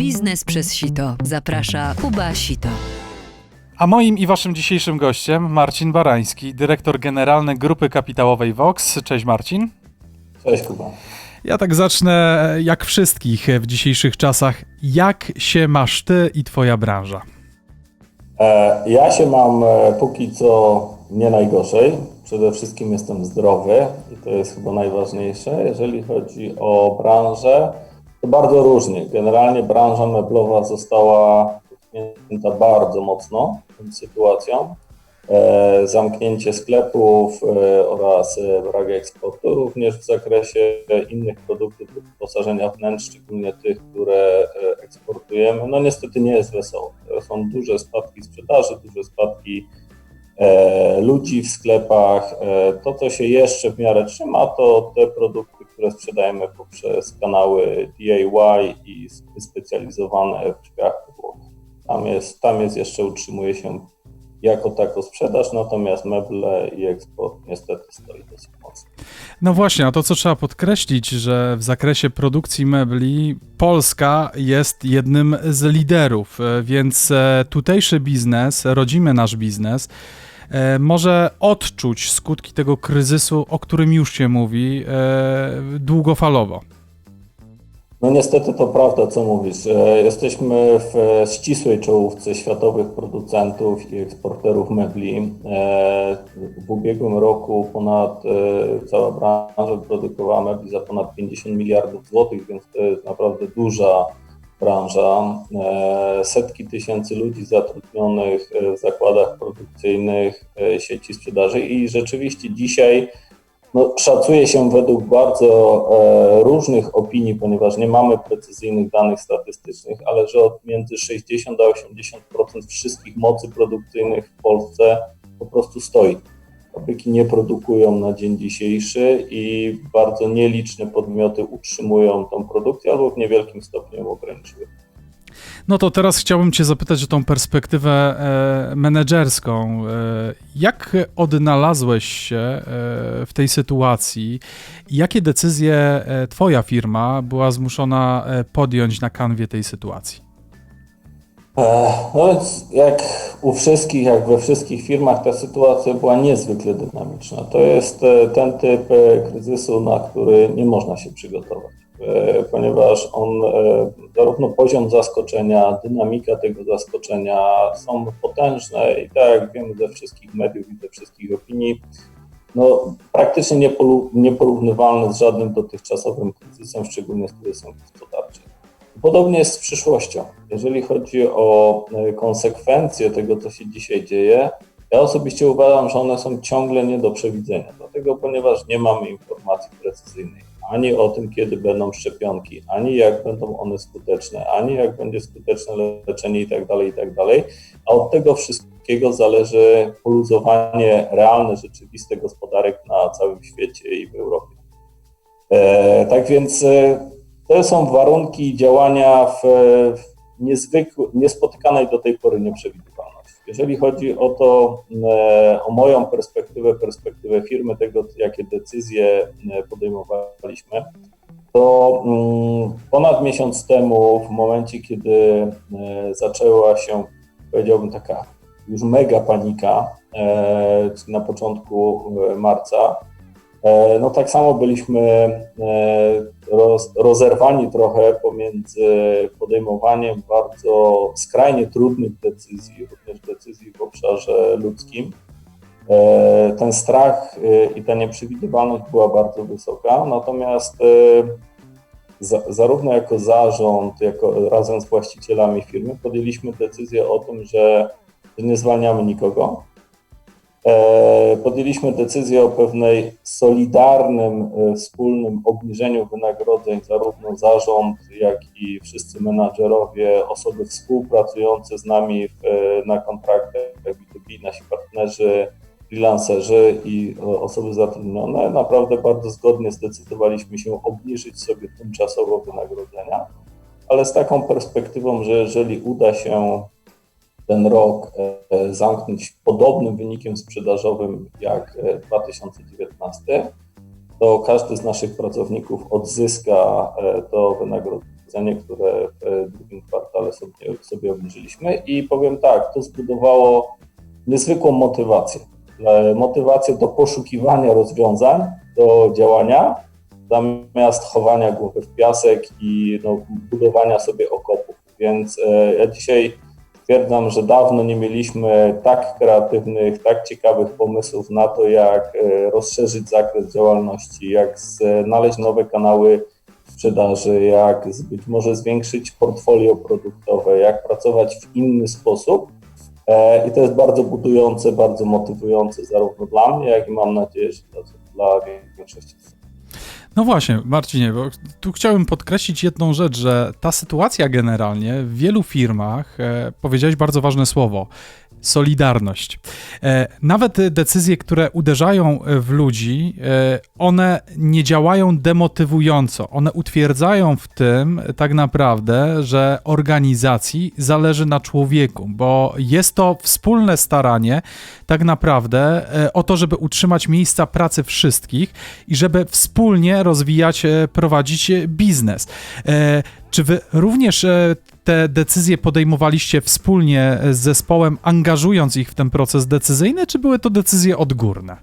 Biznes przez sito. Zaprasza Kuba Sito. A moim i waszym dzisiejszym gościem Marcin Barański, dyrektor generalny Grupy Kapitałowej Vox. Cześć Marcin. Cześć Kuba. Ja tak zacznę jak wszystkich w dzisiejszych czasach. Jak się masz ty i twoja branża? E, ja się mam e, póki co nie najgorzej. Przede wszystkim jestem zdrowy i to jest chyba najważniejsze. Jeżeli chodzi o branżę, bardzo różnie. Generalnie branża meblowa została dotknięta bardzo mocno tą sytuacją. E, zamknięcie sklepów e, oraz e, brak eksportu, również w zakresie innych produktów wyposażenia wnętrz, szczególnie tych, które eksportujemy. No niestety nie jest wesoło. Są duże spadki sprzedaży, duże spadki ludzi w sklepach. To, co się jeszcze w miarę trzyma, to te produkty, które sprzedajemy poprzez kanały DIY i wyspecjalizowane w drzwiach podłogi. Tam jest, tam jest jeszcze utrzymuje się jako tako sprzedaż, natomiast meble i eksport niestety stoi dosyć mocno. No właśnie, a to co trzeba podkreślić, że w zakresie produkcji mebli Polska jest jednym z liderów, e, więc e, tutejszy biznes, rodzimy nasz biznes, e, może odczuć skutki tego kryzysu, o którym już się mówi, długofalowo. No niestety to prawda, co mówisz. Jesteśmy w ścisłej czołówce światowych producentów i eksporterów mebli. E, w ubiegłym roku ponad e, cała branża produkowała mebli za ponad 50 miliardów złotych, więc to jest naprawdę duża branża. E, setki tysięcy ludzi zatrudnionych w zakładach produkcyjnych sieci sprzedaży i rzeczywiście dzisiaj no, szacuje się według bardzo e, różnych opinii, ponieważ nie mamy precyzyjnych danych statystycznych, ale że od między 60 a 80% wszystkich mocy produkcyjnych w Polsce po prostu stoi. Fabryki nie produkują na dzień dzisiejszy i bardzo nieliczne podmioty utrzymują tą produkcję albo w niewielkim stopniu ograniczyły. No to teraz chciałbym Cię zapytać o tą perspektywę e, menedżerską. E, jak odnalazłeś się e, w tej sytuacji? Jakie decyzje e, Twoja firma była zmuszona e, podjąć na kanwie tej sytuacji? E, no jak u wszystkich, jak we wszystkich firmach, ta sytuacja była niezwykle dynamiczna. To jest ten typ kryzysu, na który nie można się przygotować. E, ponieważ on, e, zarówno poziom zaskoczenia, dynamika tego zaskoczenia są potężne i tak jak wiemy ze wszystkich mediów i ze wszystkich opinii, no, praktycznie nieporównywalne z żadnym dotychczasowym kryzysem, szczególnie z kryzysem gospodarczym. Podobnie jest z przyszłością. Jeżeli chodzi o e, konsekwencje tego, co się dzisiaj dzieje, ja osobiście uważam, że one są ciągle nie do przewidzenia, dlatego ponieważ nie mamy informacji precyzyjnej ani o tym, kiedy będą szczepionki, ani jak będą one skuteczne, ani jak będzie skuteczne leczenie itd., tak itd. Tak A od tego wszystkiego zależy poluzowanie realne, rzeczywiste gospodarek na całym świecie i w Europie. E, tak więc e, to są warunki działania w, niezwykłej, niespotykanej do tej pory nieprzewidywalności. Jeżeli chodzi o to, e, o moją perspektywę, perspektywę firmy, tego, jakie decyzje e, podejmowaliśmy, to mm, ponad miesiąc temu, w momencie, kiedy e, zaczęła się, powiedziałbym, taka już mega panika, na początku marca, no tak samo byliśmy e, roz, rozerwani trochę pomiędzy podejmowaniem bardzo skrajnie trudnych decyzji, również decyzji w obszarze ludzkim. E, ten strach i ta nieprzewidywalność była bardzo wysoka, natomiast zarówno jako zarząd, jako razem z właścicielami firmy podjęliśmy decyzję o tym, że nie zwalniamy nikogo, E, podjęliśmy decyzję o pewnej solidarnym, e, wspólnym obniżeniu wynagrodzeń, zarówno zarząd, jak i wszyscy menadżerowie, osoby współpracujące z nami e, na kontraktach B2B, nasi partnerzy, freelancerzy i osoby zatrudnione. Naprawdę bardzo zgodnie zdecydowaliśmy się obniżyć sobie tymczasowo wynagrodzenia, ale z taką perspektywą, że jeżeli uda się ten rok e, zamknąć podobnym wynikiem sprzedażowym jak 2019, e, to każdy z naszych pracowników odzyska e, to wynagrodzenie, które w drugim kwartale sobie obniżyliśmy i powiem tak, to zbudowało niezwykłą motywację. Motywację do poszukiwania rozwiązań, do działania, zamiast chowania głowy w piasek i no, budowania sobie okopów. Więc ja dzisiaj stwierdzam, że dawno nie mieliśmy tak kreatywnych, tak ciekawych pomysłów na to, jak e, rozszerzyć zakres działalności, jak znaleźć nowe kanały sprzedaży, jak być może zwiększyć portfolio produktowe, jak pracować w inny sposób. E, I to jest bardzo budujące, bardzo motywujące zarówno dla mnie, jak i mam nadzieję, że dla większości. No właśnie, Marcinie, bo tu chciałbym podkreślić jedną rzecz, że ta sytuacja generalnie w wielu firmach, e, powiedziałeś bardzo ważne słowo, solidarność. E, nawet decyzje, które uderzają e, w ludzi, e, one nie działają demotywująco. One utwierdzają w tym tak naprawdę, że organizacji zależy na człowieku, bo jest to wspólne staranie tak naprawdę o to, żeby utrzymać miejsca pracy wszystkich i żeby wspólnie rozwijać, prowadzić biznes. E, Czy wy również e, te decyzje podejmowaliście wspólnie z zespołem, angażując ich w ten proces decyzyjny, czy były to decyzje odgórne?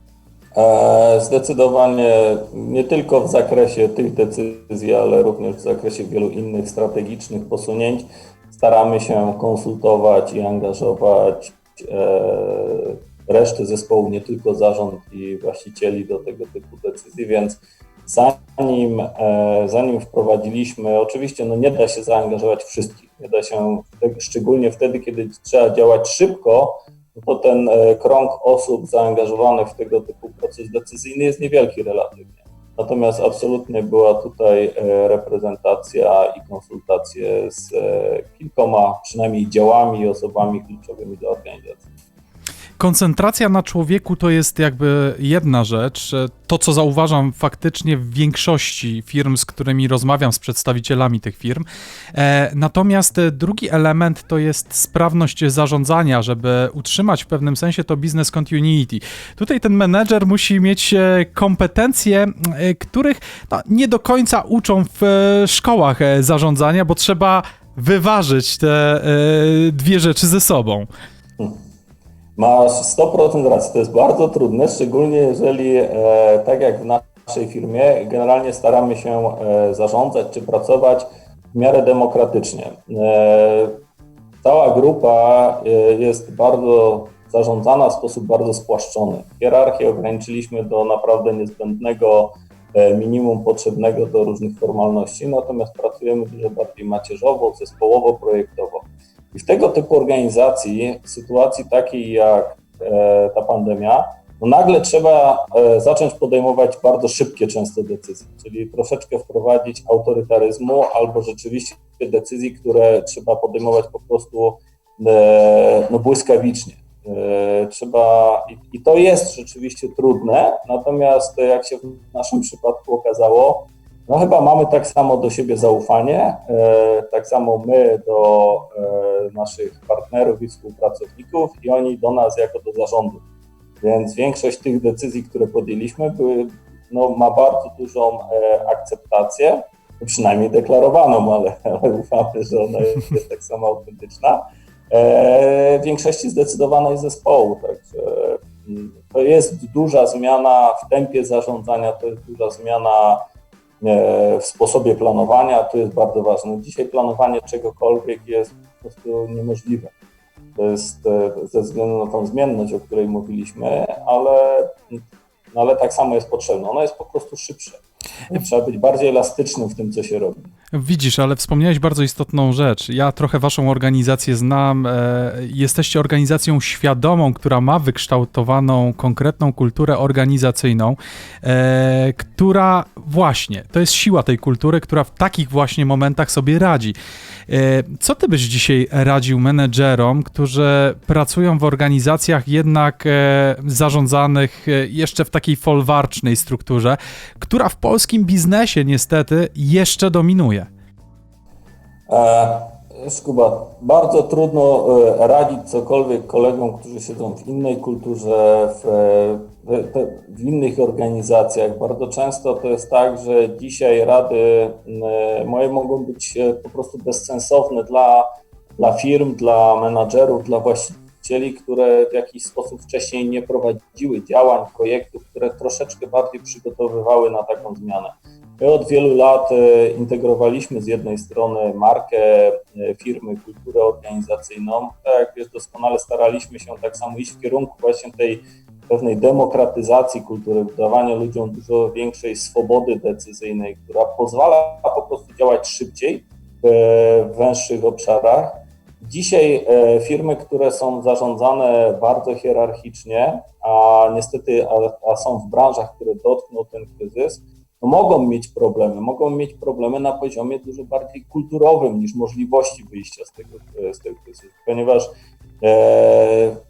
E, Zdecydowanie nie tylko w zakresie tych decyzji, ale również w zakresie wielu innych strategicznych posunięć staramy się konsultować i angażować e, resztę zespołu, nie tylko zarząd i właścicieli do tego typu decyzji, więc zanim, e, zanim wprowadziliśmy, oczywiście no nie da się zaangażować wszystkich, nie da się, szczególnie wtedy, kiedy trzeba działać szybko, no to ten e, krąg osób zaangażowanych w tego typu proces decyzyjny jest niewielki relatywnie. Natomiast absolutnie była tutaj e, reprezentacja i konsultacje z kilkoma przynajmniej działami i osobami kluczowymi dla organizacji. Koncentracja na człowieku to jest jakby jedna rzecz. To, co zauważam faktycznie w większości firm, z którymi rozmawiam, z przedstawicielami tych firm. E, natomiast e, drugi element to jest sprawność zarządzania, żeby utrzymać w pewnym sensie to business continuity. Tutaj ten menedżer musi mieć e, kompetencje, których no, nie do końca uczą w szkołach zarządzania, bo trzeba wyważyć te dwie rzeczy ze sobą. Masz 100% racji, to jest bardzo trudne, szczególnie jeżeli, e, tak jak w naszej firmie, generalnie staramy się e, zarządzać czy pracować w miarę demokratycznie. E, cała grupa e, jest bardzo zarządzana w sposób bardzo spłaszczony. Hierarchię ograniczyliśmy do naprawdę niezbędnego e, minimum potrzebnego do różnych formalności, natomiast pracujemy dużo bardziej macierzowo, zespołowo, projektowo. I w tego typu organizacji, w sytuacji takiej jak e, ta pandemia, no nagle trzeba e, zacząć podejmować bardzo szybkie często decyzje, czyli troszeczkę wprowadzić autorytaryzmu albo rzeczywiście decyzji, które trzeba podejmować po prostu e, no, błyskawicznie. Trzeba, i to jest rzeczywiście trudne, natomiast jak się w naszym przypadku okazało, no chyba mamy tak samo do siebie zaufanie, e, tak samo my do e, naszych partnerów i współpracowników i oni do nas jako do zarządu. Więc większość tych decyzji, które podjęliśmy, były, no, ma bardzo dużą e, akceptację, no przynajmniej deklarowaną, ale, ale ufamy, że ona jest, tak samo autentyczna. W większości zdecydowanej zespołu, także mm, to jest duża zmiana w tempie zarządzania, to jest duża zmiana w sposobie planowania, to jest bardzo ważne. Dzisiaj planowanie czegokolwiek jest po prostu niemożliwe. To jest e, ze względu na tą zmienność, o której mówiliśmy, ale, no ale tak samo jest potrzebne. Ono jest po prostu szybsze. Trzeba być bardziej elastycznym w tym, co się robi. Widzisz, ale wspomniałeś bardzo istotną rzecz. Ja trochę waszą organizację znam. E, jesteście organizacją świadomą, która ma wykształtowaną konkretną kulturę organizacyjną, e, która właśnie, to jest siła tej kultury, która w takich właśnie momentach sobie radzi. E, co ty byś dzisiaj radził menedżerom, którzy pracują w organizacjach jednak zarządzanych jeszcze w takiej folwarcznej strukturze, która w polskim biznesie niestety jeszcze dominuje? E, Skuba, bardzo trudno e, radzić cokolwiek kolegom, którzy siedzą w innej kulturze, w, te- w innych organizacjach. Bardzo często to jest tak, że dzisiaj rady e, moje mogą być e, po prostu bezsensowne dla dla firm, dla menadżerów, dla właścicieli, które w jakiś sposób wcześniej nie prowadziły działań, projektów, które troszeczkę bardziej przygotowywały na taką zmianę. My od wielu lat e, integrowaliśmy z jednej strony markę e, firmy, kulturę organizacyjną. Tak jak wiesz, doskonale staraliśmy się tak samo iść w kierunku właśnie tej pewnej demokratyzacji kultury, dawania ludziom dużo większej swobody decyzyjnej, która pozwala po prostu działać szybciej w węższych obszarach. Dzisiaj e, firmy, które są zarządzane bardzo hierarchicznie, a niestety a, a są w branżach, które dotknął ten kryzys, mogą mieć problemy. Mogą mieć problemy na poziomie dużo bardziej kulturowym niż możliwości wyjścia z tego, z tego kryzysu, ponieważ e,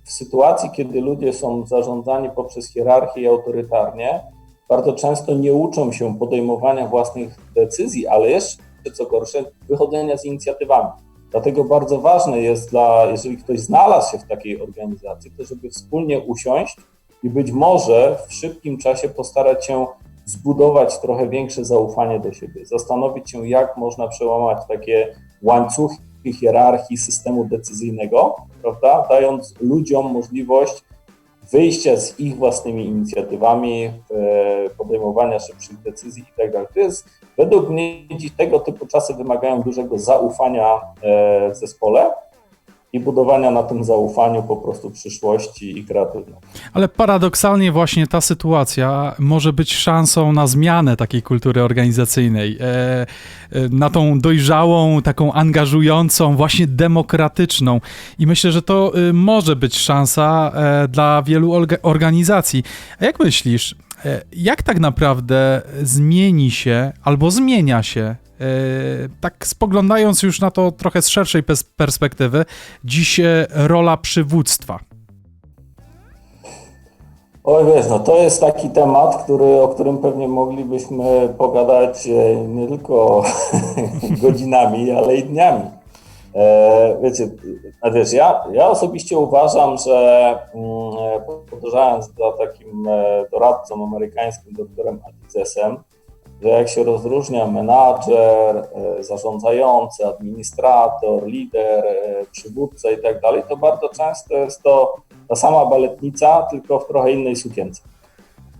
w sytuacji, kiedy ludzie są zarządzani poprzez hierarchię i autorytarnie, bardzo często nie uczą się podejmowania własnych decyzji, ale jeszcze co gorsze, wychodzenia z inicjatywami. Dlatego bardzo ważne jest dla, jeżeli ktoś znalazł się w takiej organizacji, to żeby wspólnie usiąść i być może w szybkim czasie postarać się zbudować trochę większe zaufanie do siebie, zastanowić się, jak można przełamać takie łańcuchy hierarchii systemu decyzyjnego, prawda, dając ludziom możliwość wyjścia z ich własnymi inicjatywami, e, podejmowania szybszych decyzji itd. To jest według mnie tego typu czasy wymagają dużego zaufania e, w zespole i budowania na tym zaufaniu po prostu przyszłości i kreatywności. Ale paradoksalnie właśnie ta sytuacja może być szansą na zmianę takiej kultury organizacyjnej, e, e, na tą dojrzałą, taką angażującą, właśnie demokratyczną. I myślę, że to y, może być szansa e, dla wielu orga- organizacji. A jak myślisz, jak tak naprawdę zmieni się albo zmienia się tak spoglądając już na to trochę z szerszej pers- perspektywy, dziś e, rola przywództwa. Oj wiesz, no to jest taki temat, który, o którym pewnie moglibyśmy pogadać e, nie tylko godzinami, ale i dniami. E, wiecie, wiesz, ja, ja osobiście uważam, że mm, podążając za takim e, doradcą amerykańskim, doktorem Adizesem, że jak się rozróżnia menadżer, e, zarządzający, administrator, lider, e, przywódca i tak dalej, to bardzo często jest to ta sama baletnica, tylko w trochę innej sukience.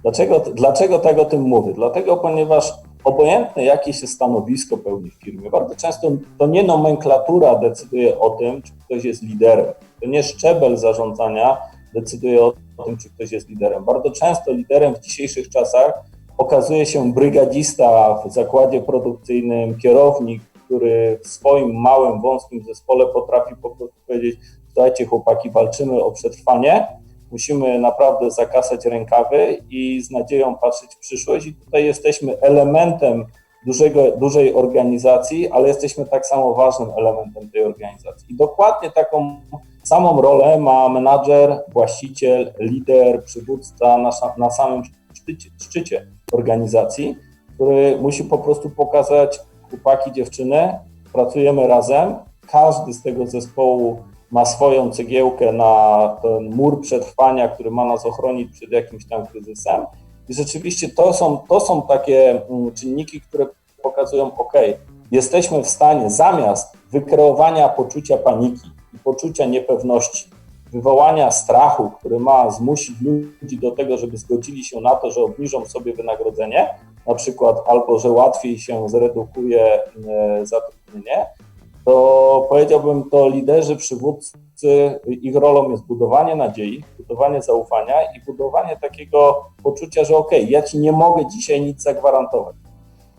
Dlaczego, dlaczego tak o tym mówię? Dlatego, ponieważ obojętne jakie się stanowisko pełni w firmie, bardzo często to nie nomenklatura decyduje o tym, czy ktoś jest liderem. To nie szczebel zarządzania decyduje o tym, czy ktoś jest liderem. Bardzo często liderem w dzisiejszych czasach okazuje się brygadzista w zakładzie produkcyjnym, kierownik, który w swoim małym, wąskim zespole potrafi po prostu powiedzieć: Słuchajcie, chłopaki, walczymy o przetrwanie, musimy naprawdę zakasać rękawy i z nadzieją patrzeć w przyszłość. I tutaj jesteśmy elementem dużego, dużej organizacji, ale jesteśmy tak samo ważnym elementem tej organizacji. I dokładnie taką samą rolę ma menadżer, właściciel, lider, przywódca na, na samym szczycie. szczycie organizacji, który musi po prostu pokazać chłopaki, dziewczyny, pracujemy razem, każdy z tego zespołu ma swoją cegiełkę na ten mur przetrwania, który ma nas ochronić przed jakimś tam kryzysem. I rzeczywiście to są, to są takie mm, czynniki, które pokazują, ok, jesteśmy w stanie zamiast wykreowania poczucia paniki i poczucia niepewności, wywołania strachu, który ma zmusić ludzi do tego, żeby zgodzili się na to, że obniżą sobie wynagrodzenie, na przykład albo że łatwiej się zredukuje e, zatrudnienie, to powiedziałbym, to liderzy, przywódcy, ich rolą jest budowanie nadziei, budowanie zaufania i budowanie takiego poczucia, że ok, ja ci nie mogę dzisiaj nic zagwarantować,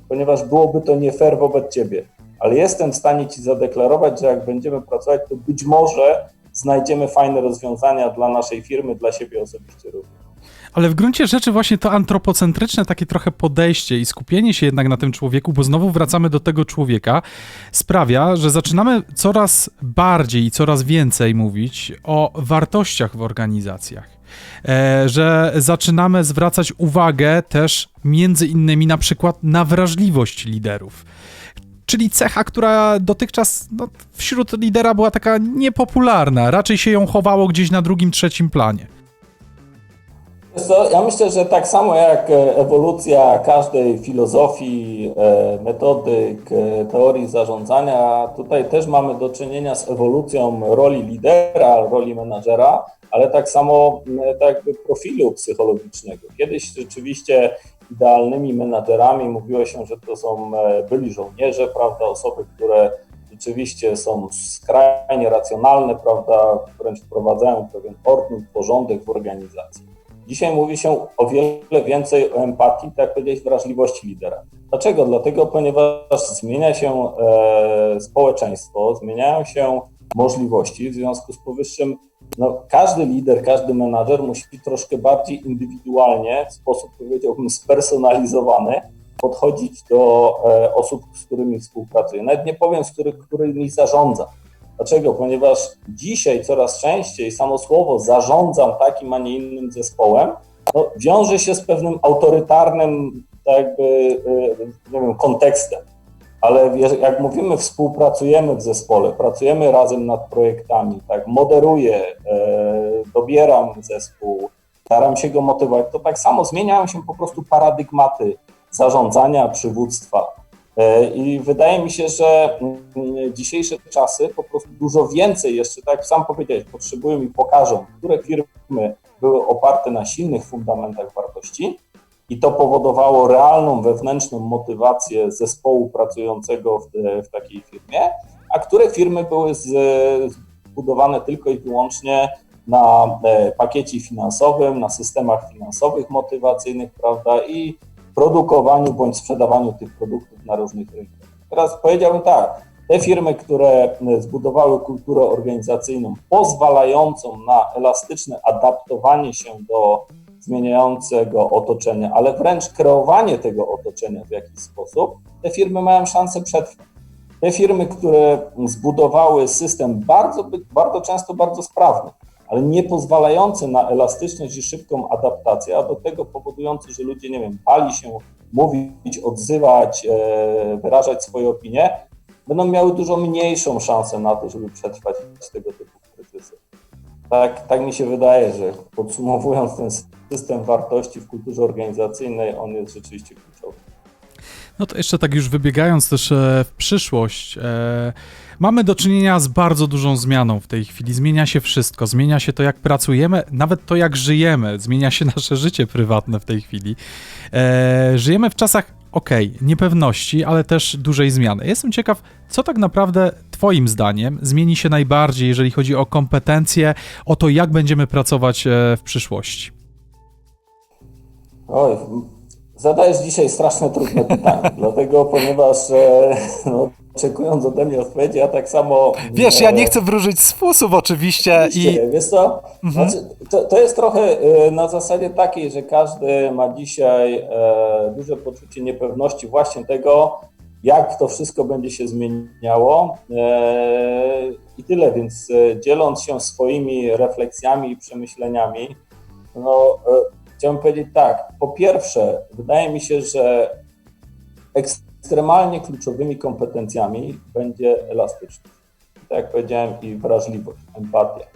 ponieważ byłoby to nie fair wobec ciebie, ale jestem w stanie ci zadeklarować, że jak będziemy pracować, to być może znajdziemy fajne rozwiązania dla naszej firmy, dla siebie osobiście również. Ale w gruncie rzeczy właśnie to antropocentryczne takie trochę podejście i skupienie się jednak na tym człowieku, bo znowu wracamy do tego człowieka, sprawia, że zaczynamy coraz bardziej i coraz więcej mówić o wartościach w organizacjach. E, że zaczynamy zwracać uwagę też między innymi na przykład na wrażliwość liderów czyli cecha, która dotychczas no, wśród lidera była taka niepopularna. Raczej się ją chowało gdzieś na drugim, trzecim planie. ja myślę, że tak samo jak e, ewolucja każdej filozofii, e, metodyk, e, teorii zarządzania, tutaj też mamy do czynienia z ewolucją roli lidera, roli menadżera, ale tak samo tak profilu psychologicznego. Kiedyś rzeczywiście idealnymi menadżerami mówiło się, że to są e, byli żołnierze, prawda, osoby, które rzeczywiście są skrajnie racjonalne, prawda, wręcz wprowadzają pewien ordnung, porządek w organizacji. Dzisiaj mówi się o wiele więcej o empatii, tak jak powiedziałeś, wrażliwości lidera. Dlaczego? Dlatego, ponieważ zmienia się e, społeczeństwo, zmieniają się możliwości, w związku z powyższym no, każdy lider, każdy menadżer musi troszkę bardziej indywidualnie, w sposób powiedziałbym spersonalizowany, podchodzić do e, osób, z którymi współpracuje. Nawet nie powiem, z których, którymi zarządza. Dlaczego? Ponieważ dzisiaj coraz częściej samo słowo zarządzam takim, a nie innym zespołem, no, wiąże się z pewnym autorytarnym tak jakby, e, nie wiem, kontekstem. Ale jak mówimy, współpracujemy w zespole, pracujemy razem nad projektami, tak, moderuję, e, dobieram zespół, staram się go motywować, to tak samo zmieniają się po prostu paradygmaty zarządzania, przywództwa. E, I wydaje mi się, że mm, dzisiejsze czasy po prostu dużo więcej jeszcze, tak jak sam powiedziałeś, potrzebują i pokażą, które firmy były oparte na silnych fundamentach wartości i to powodowało realną wewnętrzną motywację zespołu pracującego w, w takiej firmie, a które firmy były zbudowane tylko i wyłącznie na e, pakiecie finansowym, na systemach finansowych motywacyjnych, prawda, i produkowaniu bądź sprzedawaniu tych produktów na różnych rynkach. Teraz powiedziałbym tak, te firmy, które zbudowały kulturę organizacyjną pozwalającą na elastyczne adaptowanie się do zmieniającego otoczenia, ale wręcz kreowanie tego otoczenia w jakiś sposób, te firmy mają szansę przetrwać. Te firmy, które zbudowały system bardzo, bardzo często bardzo sprawny, ale nie pozwalający na elastyczność i szybką adaptację, a do tego powodujący, że ludzie, nie wiem, pali się, mówić, odzywać, e, wyrażać swoje opinie, będą miały dużo mniejszą szansę na to, żeby przetrwać tego typu kryzysy. Tak, tak mi się wydaje, że podsumowując ten system wartości w kulturze organizacyjnej, on jest rzeczywiście kluczowy. No to jeszcze tak już wybiegając też e, w przyszłość, e, mamy do czynienia z bardzo dużą zmianą w tej chwili. Zmienia się wszystko, zmienia się to, jak pracujemy, nawet to, jak żyjemy, zmienia się nasze życie prywatne w tej chwili. E, żyjemy w czasach, okej, niepewności, ale też dużej zmiany. Jestem ciekaw, co tak naprawdę Twoim zdaniem zmieni się najbardziej, jeżeli chodzi o kompetencje, o to, jak będziemy pracować e, w przyszłości. Oj, zadajesz dzisiaj straszne trudne pytanie, dlatego ponieważ e, no, oczekując ode mnie odpowiedzi, ja tak samo... Wiesz, ja e, nie chcę wróżyć z fusów oczywiście i Oczywiście, Wiesz co, znaczy, to, to jest trochę e, na zasadzie takiej, że każdy ma dzisiaj e, duże poczucie niepewności właśnie tego, jak to wszystko będzie się zmieniało. E, i tyle, więc e, dzieląc się swoimi refleksjami i przemyśleniami, no e, chciałbym powiedzieć tak, po pierwsze, wydaje mi się, że ekstremalnie kluczowymi kompetencjami będzie elastyczność. Tak jak powiedziałem, i wrażliwość, empatia.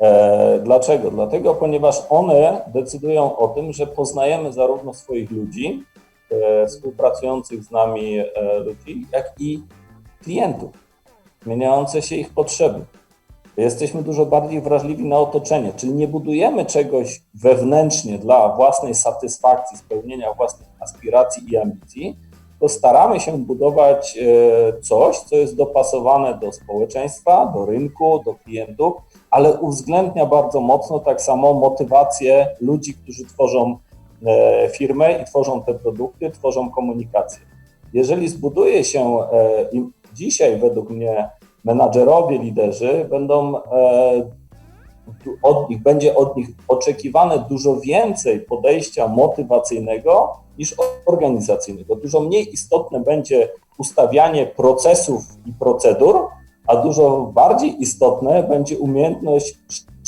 E, dlaczego? Dlatego, ponieważ one decydują o tym, że poznajemy zarówno swoich ludzi, e, współpracujących z nami e, ludzi, jak i klientów, zmieniające się ich potrzeby. Jesteśmy dużo bardziej wrażliwi na otoczenie, czyli nie budujemy czegoś wewnętrznie dla własnej satysfakcji, spełnienia własnych aspiracji i ambicji, to staramy się budować e, coś, co jest dopasowane do społeczeństwa, do rynku, do klientów, ale uwzględnia bardzo mocno tak samo motywację ludzi, którzy tworzą e, firmę i tworzą te produkty, tworzą komunikację. Jeżeli zbuduje się e, dzisiaj według mnie menadżerowie, liderzy będą od nich, będzie od nich oczekiwane dużo więcej podejścia motywacyjnego niż organizacyjnego. Dużo mniej istotne będzie ustawianie procesów i procedur, a dużo bardziej istotne będzie umiejętność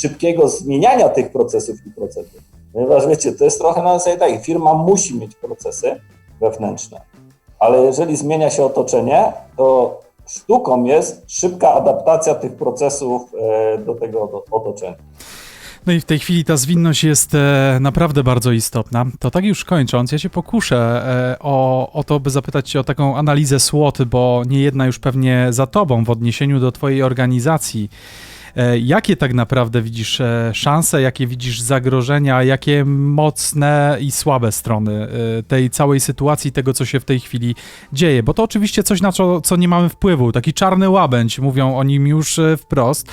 szybkiego zmieniania tych procesów i procedur. Ponieważ wiecie, to jest trochę na zasadzie tak, firma musi mieć procesy wewnętrzne, ale jeżeli zmienia się otoczenie, to sztuką jest szybka adaptacja tych procesów e, do tego otoczenia. No i w tej chwili ta zwinność jest e, naprawdę bardzo istotna. To tak już kończąc, ja się pokuszę e, o, o to, by zapytać cię o taką analizę SWOT, bo nie jedna już pewnie za tobą w odniesieniu do twojej organizacji. E, jakie tak naprawdę widzisz e, szanse, jakie widzisz zagrożenia, jakie mocne i słabe strony e, tej całej sytuacji, tego co się w tej chwili dzieje? Bo to oczywiście coś, na co, co nie mamy wpływu, taki czarny łabędź, mówią o nim już wprost.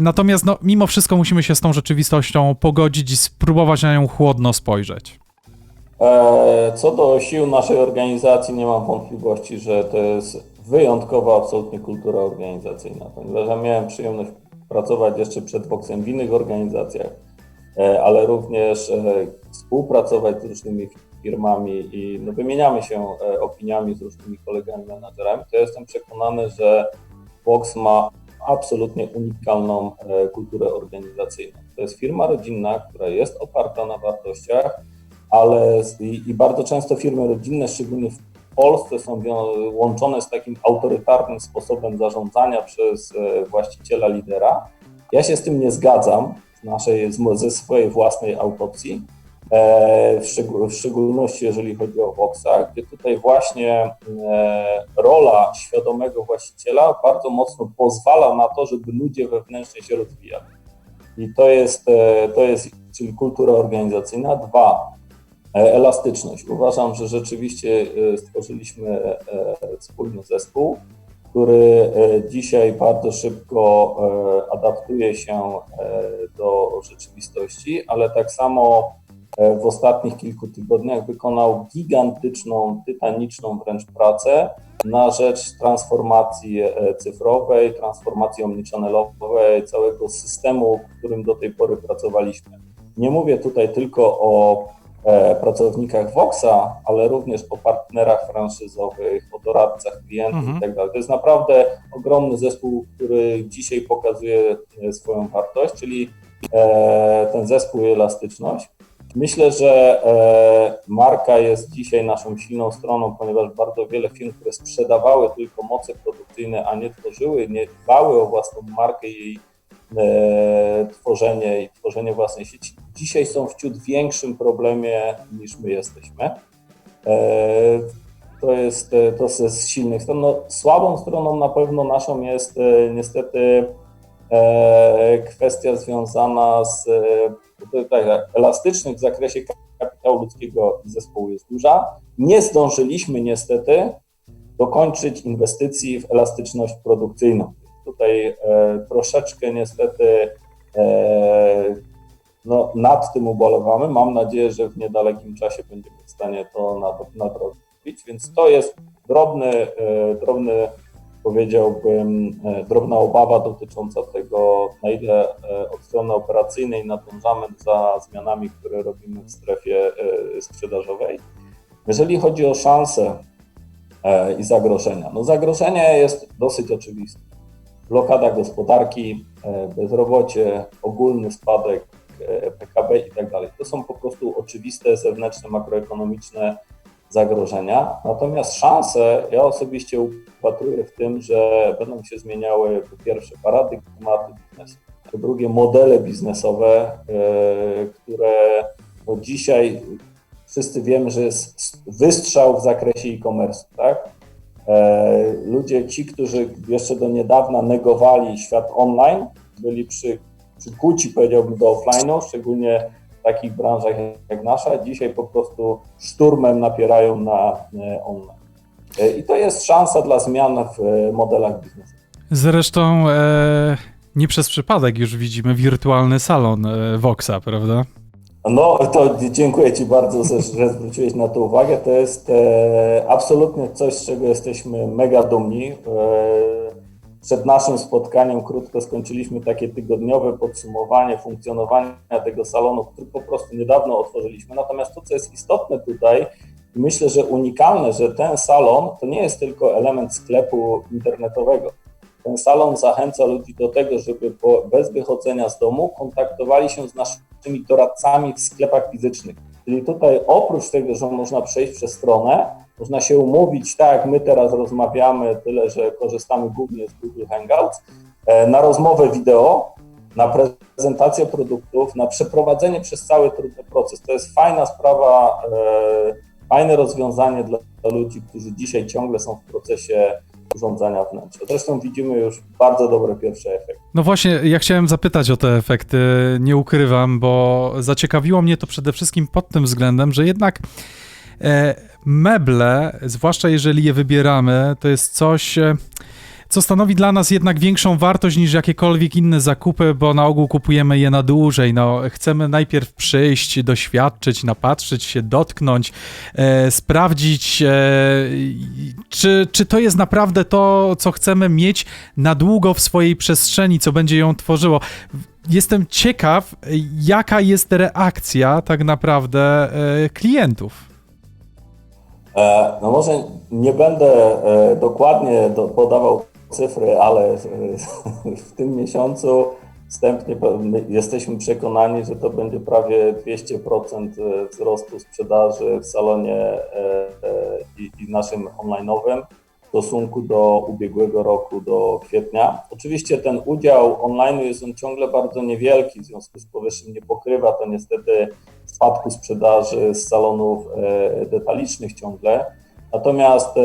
Natomiast no, mimo wszystko musimy się z tą rzeczywistością pogodzić i spróbować na nią chłodno spojrzeć. Co do sił naszej organizacji, nie mam wątpliwości, że to jest wyjątkowa absolutnie kultura organizacyjna, ponieważ ja miałem przyjemność pracować jeszcze przed Voxem w innych organizacjach, e, ale również e, współpracować z różnymi firmami i no, wymieniamy się e, opiniami z różnymi kolegami menadżerami, to jestem przekonany, że Vox ma absolutnie unikalną kulturę organizacyjną. To jest firma rodzinna, która jest oparta na wartościach, ale i, i bardzo często firmy rodzinne, szczególnie w Polsce, są łączone z takim autorytarnym sposobem zarządzania przez e, właściciela, lidera. Ja się z tym nie zgadzam z naszej, ze swojej własnej autopsji, e, w, szczeg- w szczególności jeżeli chodzi o Voxa, gdzie tutaj właśnie e, rola świadomego właściciela bardzo mocno pozwala na to, żeby ludzie wewnętrznie się rozwijali. I to jest, to jest czyli kultura organizacyjna. Dwa, Elastyczność. Uważam, że rzeczywiście e, stworzyliśmy e, wspólny zespół, który e, dzisiaj bardzo szybko e, adaptuje się e, do rzeczywistości, ale tak samo e, w ostatnich kilku tygodniach wykonał gigantyczną, tytaniczną wręcz pracę na rzecz transformacji e, cyfrowej, transformacji omnichannel'owej, całego systemu, w którym do tej pory pracowaliśmy. Nie mówię tutaj tylko o e, pracownikach Voxa, ale również o partnerach franszyzowych, o doradcach klientów Mhm. itd. To jest naprawdę ogromny zespół, który dzisiaj pokazuje e, swoją wartość, czyli e, ten zespół i elastyczność. Myślę, że e, marka jest dzisiaj naszą silną stroną, ponieważ bardzo wiele firm, które sprzedawały tylko moce produkcyjne, a nie tworzyły, nie dbały o własną markę i jej e, tworzenie i tworzenie własnej sieci, dzisiaj są w ciut większym problemie niż my jesteśmy. E, to jest, e, to z silnych stron. No, słabą stroną na pewno naszą jest e, niestety kwestia związana z tak, elastycznych w zakresie kapitału ludzkiego zespołu jest duża. Nie zdążyliśmy niestety dokończyć inwestycji w elastyczność produkcyjną. Tutaj troszeczkę niestety no, nad tym ubolewamy. Mam nadzieję, że w niedalekim czasie będziemy w stanie to nad- nadrobić, więc to jest drobny, e, drobny powiedziałbym, e, drobna obawa dotycząca tego, na ile e, od strony operacyjnej nadążamy za zmianami, które robimy w strefie sprzedażowej. Jeżeli chodzi o szanse i zagrożenia, no zagrożenie jest dosyć oczywiste. Blokada gospodarki, bezrobocie, ogólny spadek PKB i tak dalej. To są po prostu oczywiste zewnętrzne makroekonomiczne zagrożenia. Natomiast szanse ja osobiście upatruję w tym, że będą się zmieniały po pierwsze paradygmaty biznesu, po drugie modele biznesowe, e, które no dzisiaj wszyscy wiemy, że jest wystrzał w zakresie e-commerce, tak? E, Ludzie, ci, którzy jeszcze do niedawna negowali świat online, byli przy, przykuci, powiedziałbym, do offline'u, szczególnie w takich branżach jak nasza, dzisiaj po prostu szturmem napierają na e, online. E, I to jest szansa dla zmian w e, modelach biznesu. Zresztą e, nie przez przypadek już widzimy wirtualny salon Voxa, prawda? No, to dziękuję Ci bardzo, że że zwróciłeś na to uwagę. To jest e, absolutnie coś, z czego jesteśmy mega dumni. E, przed naszym spotkaniem krótko skończyliśmy takie tygodniowe podsumowanie funkcjonowania tego salonu, który po prostu niedawno otworzyliśmy. Natomiast to, co jest istotne tutaj, myślę, że unikalne, że ten salon to nie jest tylko element sklepu internetowego. Ten salon zachęca ludzi do tego, żeby po, bez wychodzenia z domu kontaktowali się z naszymi doradcami w sklepach fizycznych. Czyli tutaj oprócz tego, że można przejść przez stronę, można się umówić, tak my teraz rozmawiamy, tyle że korzystamy głównie z Google Hangouts, e, na rozmowę wideo na prezentację produktów, na przeprowadzenie przez cały trudny proces. To jest fajna sprawa, e, fajne rozwiązanie dla, ludzi, którzy dzisiaj ciągle są w procesie urządzania wnętrza. Zresztą widzimy już bardzo dobre pierwsze efekty. No właśnie, ja chciałem zapytać o te efekty, nie ukrywam, bo zaciekawiło mnie to przede wszystkim pod tym względem, że jednak meble, zwłaszcza jeżeli je wybieramy, to jest coś, e, co stanowi dla nas jednak większą wartość niż jakiekolwiek inne zakupy, bo na ogół kupujemy je na dłużej. No, chcemy najpierw przyjść, doświadczyć, napatrzeć się, dotknąć, e, sprawdzić, e, czy, czy to jest naprawdę to, co chcemy mieć na długo w swojej przestrzeni, co będzie ją tworzyło. Jestem ciekaw, jaka jest reakcja tak naprawdę e, klientów. E, No może nie będę e, dokładnie do, podawał cyfry, ale e, w tym miesiącu wstępnie jesteśmy przekonani, że to będzie prawie 200% wzrostu sprzedaży w salonie e, e, i naszym online'owym w stosunku do ubiegłego roku, do kwietnia. Oczywiście ten udział online jest on ciągle bardzo niewielki, w związku z powyższym nie pokrywa to niestety spadku sprzedaży z salonów e, detalicznych ciągle. Natomiast e,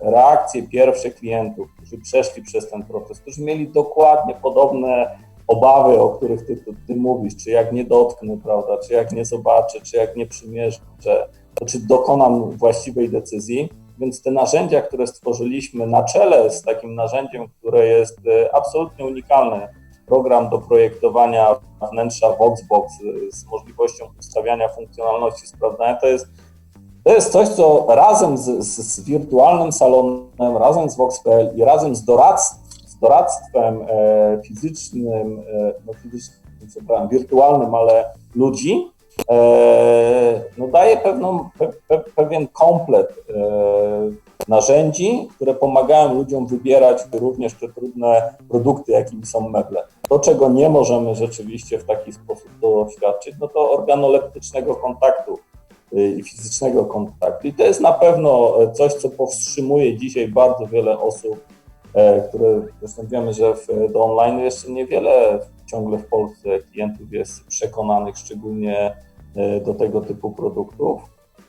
reakcje pierwsze klientów, którzy przeszli przez ten proces, którzy mieli dokładnie podobne obawy, o których ty, ty, ty mówisz, czy jak nie dotknę, prawda, czy jak nie zobaczę, czy jak nie przymierzę, to czy dokonam właściwej decyzji. Więc te narzędzia, które stworzyliśmy na czele z takim narzędziem, które jest e, absolutnie unikalne, program do projektowania wnętrza Voxbox z możliwością ustawiania funkcjonalności, sprawdzania, to jest, to jest coś, co razem z, z, z wirtualnym salonem, razem z Vox.pl i razem z, doradz, z doradztwem e, fizycznym, e, no fizycznym, przepraszam, wirtualnym, ale ludzi, no daje pewną, pe, pe, pewien komplet e, narzędzi, które pomagają ludziom wybierać również te trudne produkty, jakimi są meble. To, czego nie możemy rzeczywiście w taki sposób doświadczyć, no to organoleptycznego kontaktu y, i fizycznego kontaktu. I to jest na pewno e, coś, co powstrzymuje dzisiaj bardzo wiele osób, e, które zresztą wiemy, że w, do online jeszcze niewiele ciągle w Polsce klientów jest przekonanych, szczególnie e, do tego typu produktów.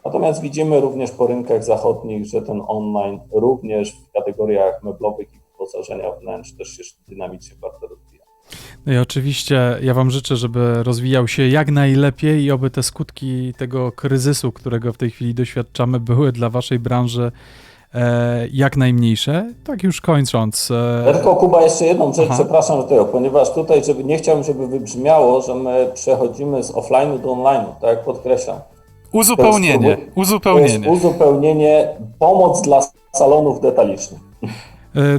Natomiast widzimy również po rynkach zachodnich, że ten online również w kategoriach meblowych i wyposażenia wnętrz też się dynamicznie bardzo rozwija. No i oczywiście ja Wam życzę, żeby rozwijał się jak najlepiej i oby te skutki tego kryzysu, którego w tej chwili doświadczamy, były dla Waszej branży jak najmniejsze. Tak już kończąc. Ja E, tylko Kuba jeszcze jedną rzecz, Aha. przepraszam że tego, ponieważ tutaj żeby, nie chciałbym, żeby wybrzmiało, że my przechodzimy z offline'u do online'u, tak jak podkreślam. Uzupełnienie, jest uzupełnienie. uzupełnienie, pomoc dla salonów detalicznych. E,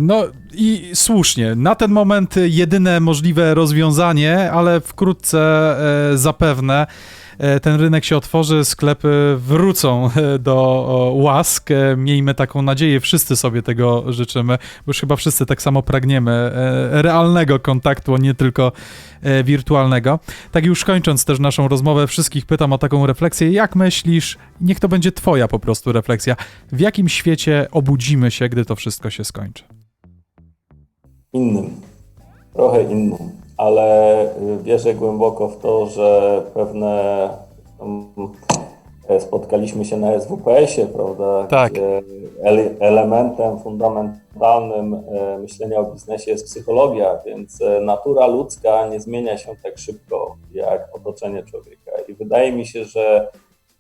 No i słusznie. Na ten moment jedyne możliwe rozwiązanie, ale wkrótce e, zapewne e, ten rynek się otworzy, sklepy wrócą e, do łask. E, Miejmy taką nadzieję, wszyscy sobie tego życzymy, bo już chyba wszyscy tak samo pragniemy e, realnego kontaktu, a nie tylko e, wirtualnego. Tak już kończąc też naszą rozmowę, wszystkich pytam o taką refleksję. Jak myślisz, niech to będzie twoja po prostu refleksja, w jakim świecie obudzimy się, gdy to wszystko się skończy? innym, trochę innym, ale y, wierzę głęboko w to, że pewne mm, spotkaliśmy się na SWPS-ie, prawda? Tak. Gdzie ele- elementem fundamentalnym e, myślenia o biznesie jest psychologia, więc e, natura ludzka nie zmienia się tak szybko jak otoczenie człowieka. I wydaje mi się, że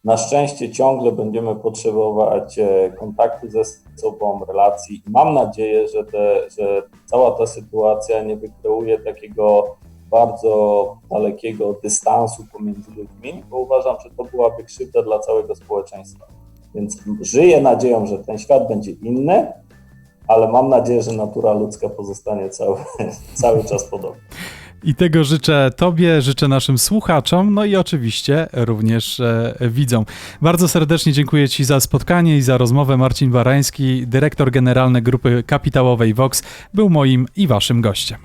na szczęście ciągle będziemy potrzebować e, kontaktu ze sobą, relacji. I mam nadzieję, że, te, że cała ta sytuacja nie wykreuje takiego bardzo dalekiego dystansu pomiędzy ludźmi, bo uważam, że to byłaby krzywda dla całego społeczeństwa. Więc żyję nadzieją, że ten świat będzie inny, ale mam nadzieję, że natura ludzka pozostanie cały, cały czas podobna. I tego życzę Tobie, życzę naszym słuchaczom, no i oczywiście również e, widzom. Bardzo serdecznie dziękuję Ci za spotkanie i za rozmowę. Marcin Barański, dyrektor generalny grupy kapitałowej Vox, był moim i Waszym gościem.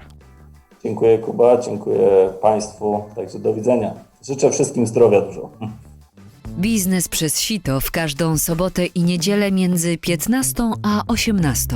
Dziękuję Kuba, dziękuję Państwu, także do widzenia. Życzę wszystkim zdrowia dużo. Biznes przez sito w każdą sobotę i niedzielę między 15 a 18.